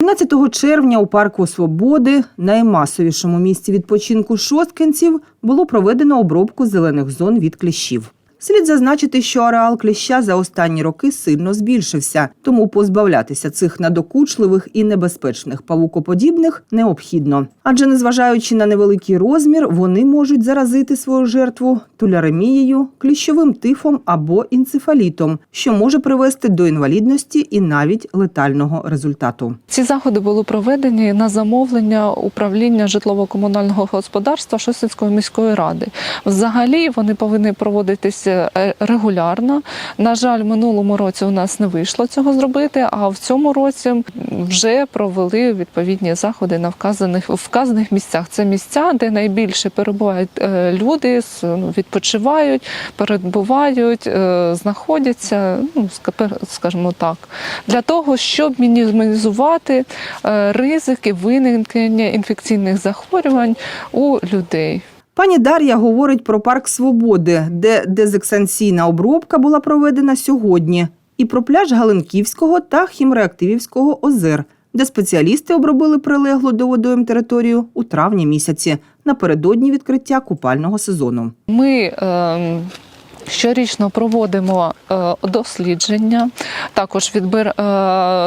17 червня у парку Свободи, наймасовішому місці відпочинку шосткинців, було проведено обробку зелених зон від кліщів. Слід зазначити, що ареал кліща за останні роки сильно збільшився, тому позбавлятися цих надокучливих і небезпечних павукоподібних необхідно. Адже, незважаючи на невеликий розмір, вони можуть заразити свою жертву туляремією, кліщовим тифом або інцефалітом, що може привести до інвалідності і навіть летального результату. Ці заходи були проведені на замовлення управління житлово-комунального господарства Шосинської міської ради. Взагалі вони повинні проводитися регулярно. На жаль, минулому році у нас не вийшло цього зробити. А в цьому році вже провели відповідні заходи на вказаних вказаних місцях. Це місця, де найбільше перебувають е, люди, ну, відпочивають, перебувають, е, знаходяться. Ну ска- скажімо так, для того, щоб мінімізувати е, ризики виникнення інфекційних захворювань у людей. Пані Дар'я говорить про парк Свободи, де дезексанційна обробка була проведена сьогодні, і про пляж Галинківського та Хімреактивівського озер, де спеціалісти обробили прилеглу до водойм територію у травні місяці напередодні відкриття купального сезону. Ми е, щорічно проводимо е, дослідження, також відбир, е,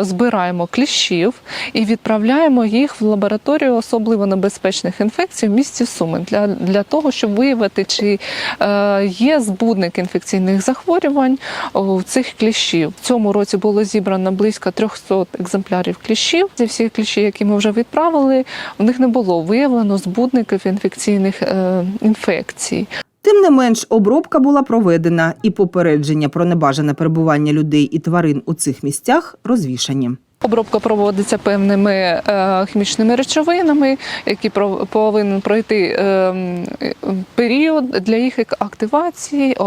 збираємо кліщів і відправляємо їх в лабораторію особливо небезпечних інфекцій в місті Суми для, для того, щоб виявити, чи е, є збудник інфекційних захворювань у цих кліщів. В цьому році було зібрано близько 300 екземплярів кліщів. Ці всі кліщі, які ми вже відправили, в них не було виявлено збудників інфекційних інфекцій. Не менш, обробка була проведена, і попередження про небажане перебування людей і тварин у цих місцях розвішані. Обробка проводиться певними е, хімічними речовинами, які повинен пройти е, е, період для їх активації,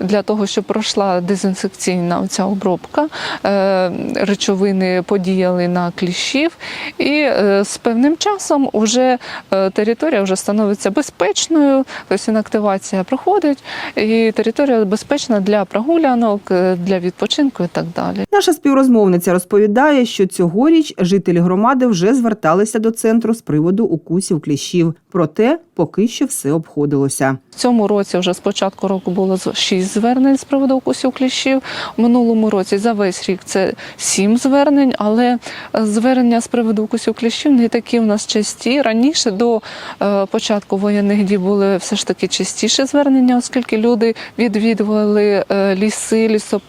для того, щоб пройшла дезінфекційна ця обробка. Е, речовини подіяли на кліщів, і е, з певним часом уже е, територія вже становиться безпечною, тобто інактивація проходить, і територія безпечна для прогулянок, для відпочинку і так далі. Наша співрозмовниця розповідає, що цьогоріч жителі громади вже зверталися до центру з приводу укусів кліщів. Проте поки що все обходилося. В цьому році вже з початку року було шість звернень з приводу укусів кліщів. В минулому році за весь рік це сім звернень, але е, звернення з приводу укусів кліщів не такі в нас часті. Раніше до е, початку воєнних дій були все ж таки частіші звернення, оскільки люди відвідували е, ліси, лісо,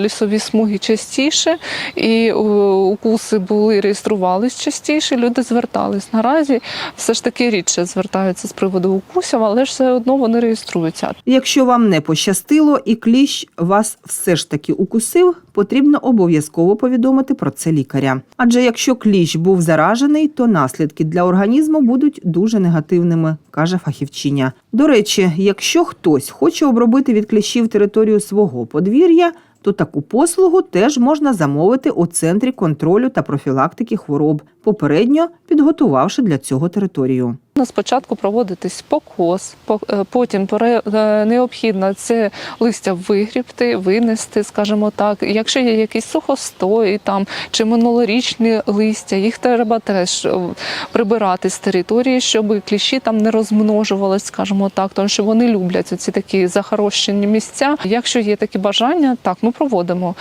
лісові смуги частіше, і укуси були реєструвались частіше. Люди звертались. Наразі все ж таки рідше звертаються з приводу укусів, але ж все одно вони реєструються. Якщо вам не пощастило і кліщ вас все ж таки укусив, потрібно обов'язково повідомити про це лікаря. Адже якщо кліщ був заражений, то наслідки для організму будуть дуже негативними, каже фахівчиня. До речі, якщо хтось хоче обробити від кліщів територію свого подвір'я, то таку послугу теж можна замовити у центрі контролю та профілактики хвороб, попередньо підготувавши для цього територію. На спочатку проводитись покос, по- е, потім е, необхідно це листя вигрібти, винести, скажімо так. Якщо є якісь сухостої там чи минулорічні листя, їх треба теж е, прибирати з території, щоб кліщі там не розмножувались, скажімо так, тому що вони люблять ці такі захарощені місця. Якщо є такі бажання, так ми проводимо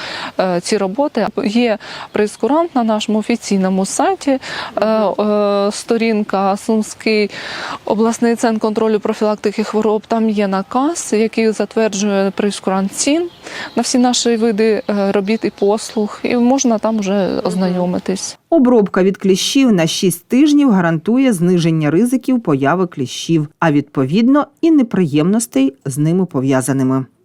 ці роботи. Є прейскурант на нашому офіційному сайті, сторінка Сумський обласний центр контролю профілактики хвороб. Там є наказ, який затверджує прейскурант цін на всі наші види е, робіт і послуг, і можна там вже ознайомитись. Обробка від кліщів на 6 тижнів гарантує зниження ризиків появи кліщів, а відповідно і неприємностей з ними пов'язаними.